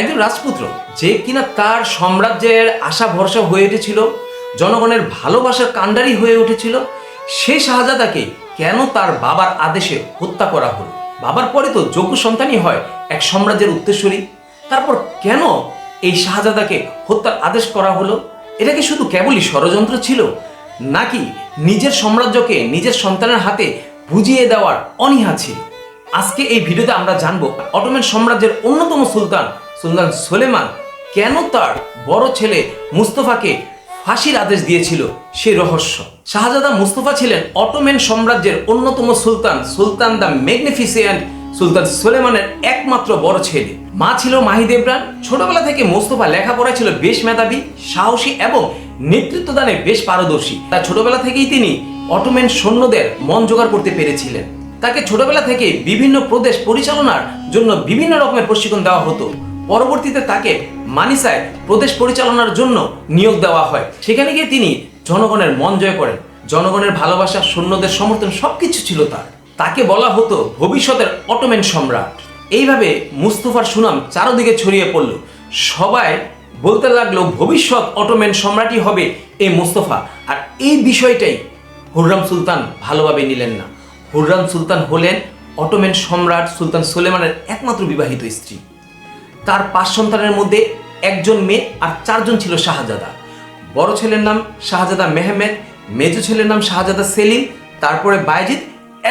একজন রাজপুত্র যে কিনা তার সাম্রাজ্যের আশা ভরসা হয়ে উঠেছিল, জনগণের ভালোবাসার কাণ্ডারি হয়ে উঠেছিল সেই শাহজাদাকে কেন তার বাবার আদেশে হত্যা করা হলো? বাবার পরে তো যোগ্য সন্তানই হয় এক সাম্রাজ্যের উত্তরসূরি। তারপর কেন এই শাহজাদাকে হত্যার আদেশ করা হলো? এটা কি শুধু কেবলই ষড়যন্ত্র ছিল, নাকি নিজের সাম্রাজ্যকে নিজের সন্তানের হাতে বুঝিয়ে দেওয়ার অনীহা ছিল? আজকে এই ভিডিওতে আমরা জানব অটোমেন সাম্রাজ্যের অন্যতম সুলতান সুলতান সোলেমান কেন তার বড় ছেলে মুস্তফাকে ফাঁসির আদেশ দিয়েছিল সেই রহস্য? শাহজাদা মুস্তফা ছিলেন অটোমেন সাম্রাজ্যের অন্যতম সুলতান সুলতান দ্য ম্যাগনিফিসিয়েন্ট সুলতান সোলেমানের একমাত্র বড় ছেলে। মা ছিল মাহি মাহিদেবরান ছোটবেলা থেকে মোস্তফা লেখাপড়ায় ছিল বেশ মেধাবী, সাহসী এবং নেতৃত্বদানে বেশ পারদর্শী। তার ছোটবেলা থেকেই তিনি অটোম্যান সৈন্যদের মন জোগাড় করতে পেরেছিলেন। তাকে ছোটবেলা থেকে বিভিন্ন প্রদেশ পরিচালনার জন্য বিভিন্ন রকমের প্রশিক্ষণ দেওয়া হতো। পরবর্তীতে তাকে মানিসায় প্রদেশ পরিচালনার জন্য নিয়োগ দেওয়া হয়। সেখানে গিয়ে তিনি জনগণের মন জয় করেন। জনগণের ভালোবাসা, সৈন্যদের সমর্থন সবকিছু ছিল তার। তাকে বলা হতো ভবিষ্যতের অটোমেন সম্রাট। এইভাবে মুস্তফার সুনাম চারদিকে ছড়িয়ে পড়ল। সবাই বলতে লাগল, ভবিষ্যৎ অটোমেন সম্রাটই হবে এই মুস্তফা। আর এই বিষয়টাই হুররাম সুলতান ভালোভাবে নিলেন না। হুররাম সুলতান হলেন অটোমেন সম্রাট সুলতান সুলেমানের একমাত্র বিবাহিত স্ত্রী। তার পাঁচ সন্তানের মধ্যে একজন মেয়ে আর চারজন ছিল শাহজাদা। বড় ছেলের নাম শাহজাদা মেহমেদ, মেজো ছেলের নাম শাহজাদা সেলিম, তারপরে বায়জিৎ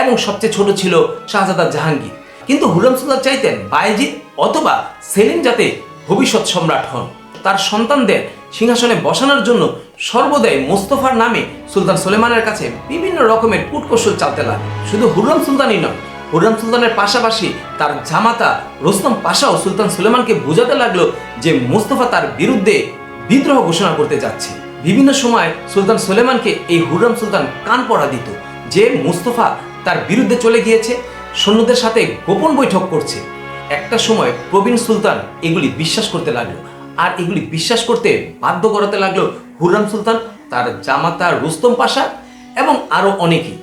এবং সবচেয়ে ছোট ছিল শাহজাদা জাহাঙ্গীর। কিন্তু হুররাম সুলতান চাইতেন বায়জিৎ অথবা সেলিম যাতে ভবিষ্যৎ সম্রাট হন। তার সন্তানদের সিংহাসনে বসানোর জন্য সর্বদাই মোস্তফার নামে সুলতান সুলেমানের কাছে বিভিন্ন রকমের কুটকৌশল চালতে লাগে শুধু হুররাম সুলতানই নয় হুররাম সুলতানের পাশাপাশি তার জামাতা রোস্তম পাশাও সুলতান সুলেমানকে বোঝাতে লাগল যে মোস্তফা তার বিরুদ্ধে বিদ্রোহ ঘোষণা করতে যাচ্ছে। বিভিন্ন সময় সুলতান সুলেমানকে এই হুররাম সুলতান কান পড়া দিত যে মুস্তফা তার বিরুদ্ধে চলে গিয়েছে, সৈন্যদের সাথে গোপন বৈঠক করছে। একটা সময় প্রবীণ সুলতান এগুলি বিশ্বাস করতে লাগল আর এগুলি বিশ্বাস করতে বাধ্য করাতে লাগল হুররাম সুলতান, তার জামাতা রুস্তম পাশা এবং আরও অনেকেই।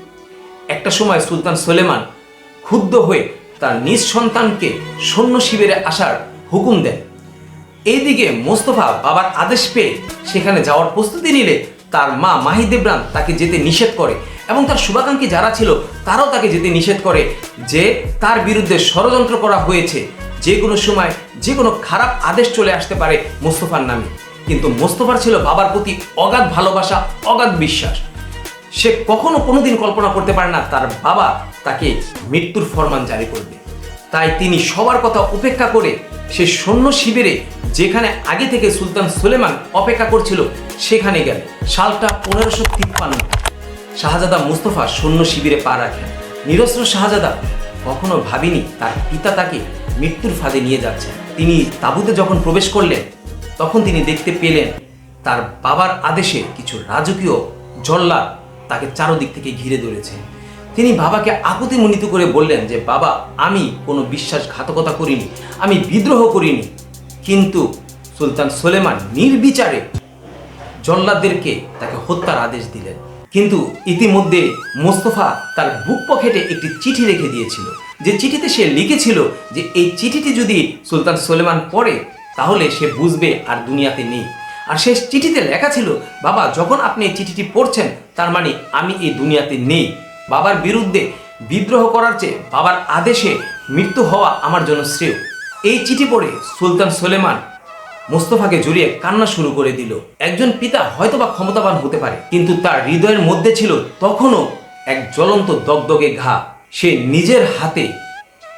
একটা সময় সুলতান সুলেমান ক্ষুব্ধ হয়ে তার নিজ সন্তানকে সৈন্য শিবিরে আসার হুকুম দেন। এইদিকে মোস্তফা বাবার আদেশ পেয়ে সেখানে যাওয়ার প্রস্তুতি নিলে তার মা মাহিদেবরান তাকে যেতে নিষেধ করে এবং তার শুভাকাঙ্ক্ষী যারা ছিল তারাও তাকে যেতে নিষেধ করে যে তার বিরুদ্ধে ষড়যন্ত্র করা হয়েছে, যে কোনো সময় যে কোনো খারাপ আদেশ চলে আসতে পারে মোস্তফার নামে। কিন্তু মোস্তফার ছিল বাবার প্রতি অগাধ ভালোবাসা, অগাধ বিশ্বাস। সে কখনো কোনোদিন কল্পনা করতে পারে না তার বাবা তাকে মৃত্যুর ফরমান জারি করবে। তাই তিনি সবার কথা উপেক্ষা করে সে সৈন্য শিবিরে যেখানে আগে থেকে সুলতান সুলেমান অপেক্ষা করছিল, সেখানে গেল। সালটা পনেরোশো তিপ্পান্ন। শাহজাদা মুস্তফা সৈন্য শিবিরে পা রাখেন। নিরস্ত্র শাহজাদা কখনো ভাবিনি তার পিতা তাকে মৃত্যুর ফাঁদে নিয়ে যাচ্ছে। তিনি তাঁবুতে যখন প্রবেশ করলেন, তখন তিনি দেখতে পেলেন তার বাবার আদেশে কিছু রাজকীয় জল্লাদ তাকে চারদিক থেকে ঘিরে ধরেছে। তিনি বাবাকে আকুতি মনিত করে বললেন যে, বাবা, আমি কোনো বিশ্বাসঘাতকতা করিনি, আমি বিদ্রোহ করিনি। কিন্তু সুলতান সোলেমান নির্বিচারে জল্লাদদেরকে তাকে হত্যার আদেশ দিলেন। কিন্তু ইতিমধ্যে মোস্তফা তার বুক পকেটে একটি চিঠি রেখে দিয়েছিল। যে চিঠিতে সে লিখেছিল যে, এই চিঠিটি যদি সুলতান সোলেমান পড়ে, তাহলে সে বুঝবে আর দুনিয়াতে নেই। আর সেই চিঠিতে লেখা ছিল, বাবা, যখন আপনি এই চিঠিটি পড়ছেন, তার মানে আমি এই দুনিয়াতে নেই। বাবার বিরুদ্ধে বিদ্রোহ করার চেয়ে বাবার আদেশে মৃত্যু হওয়া আমার জন্য শ্রেয়। এই চিঠি পড়ে সুলতান সোলেমান মোস্তফাকে জড়িয়ে কান্না শুরু করে দিল। একজন পিতা হয়তোবা ক্ষমতাবান হতে পারে, কিন্তু তার হৃদয়ের মধ্যে ছিল তখনও এক জ্বলন্ত দগদগে ঘা। সে নিজের হাতে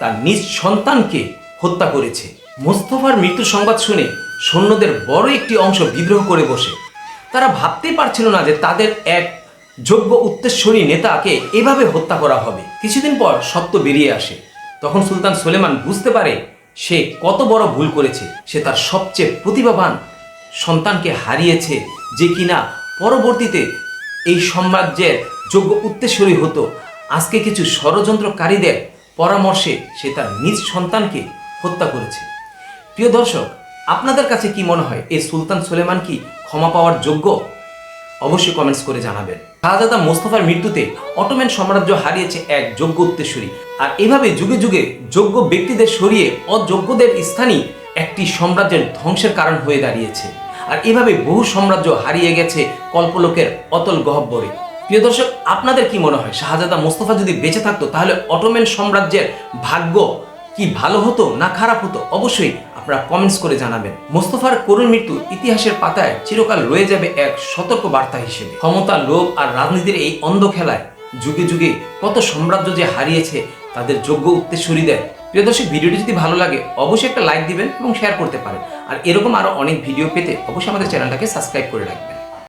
তার নিজ সন্তানকে হত্যা করেছে। মোস্তফার মৃত্যু সংবাদ শুনে সৈন্যদের বড় একটি অংশ বিদ্রোহ করে বসে। তারা ভাবতেই পারছিল না যে তাদের এক যোগ্য উত্তেশ্বরী নেতাকে এভাবে হত্যা করা হবে। কিছুদিন পর সত্য বেরিয়ে আসে। তখন সুলতান সুলেমান বুঝতে পারে সে কত বড় ভুল করেছে। সে তার সবচেয়ে প্রতিভাবান সন্তানকে হারিয়েছে যে কিনা পরবর্তীতে এই সাম্রাজ্যের যোগ্য উত্তেশ্বরী হতো। আজকে কিছু ষড়যন্ত্রকারীদের পরামর্শে সে তার নিজ সন্তানকে হত্যা করেছে। প্রিয় দর্শক আপনাদের কাছে কি মনে হয়, এই সুলতান সুলেমান কি ক্ষমা পাওয়ার যোগ্য? অবশ্যই কমেন্টস করে জানাবেন। শাহজাদা মোস্তফার মৃত্যুতে অটোম্যান সাম্রাজ্য হারিয়েছে এক যোগ্য উত্তেশ্বরী। আর এভাবে যুগে যুগে যোগ্য ব্যক্তিদের সরিয়ে অযোগ্যদের স্থানই একটি সাম্রাজ্যের ধ্বংসের কারণ হয়ে দাঁড়িয়েছে। আর এভাবে বহু সাম্রাজ্য হারিয়ে গেছে কল্পলোকের অতল গহ্বরে প্রিয় দর্শক, আপনাদের কি মনে হয়, শাহজাদা মোস্তফা যদি বেঁচে থাকতো, তাহলে অটোমেন সাম্রাজ্যের ভাগ্য কি ভালো হতো না খারাপ হতো অবশ্যই আপনারা কমেন্টস করে জানাবেন। মোস্তফার করুণ মৃত্যু ইতিহাসের পাতায় চিরকাল রয়ে যাবে এক সতর্ক বার্তা হিসেবে। ক্ষমতা, লোভ আর রাজনীতির এই অন্ধ খেলায় যুগে যুগে কত সাম্রাজ্য যে হারিয়েছে, তাদের যোগ্য উত্তেশ্বরীদের প্রিয় দর্শক, ভিডিওটি যদি ভালো লাগে, অবশ্যই একটা লাইক দিবেন এবং শেয়ার করতে পারেন। আর এরকম আরও অনেক ভিডিও পেতে অবশ্যই আমাদের চ্যানেলটাকে সাবস্ক্রাইব করে রাখবেন।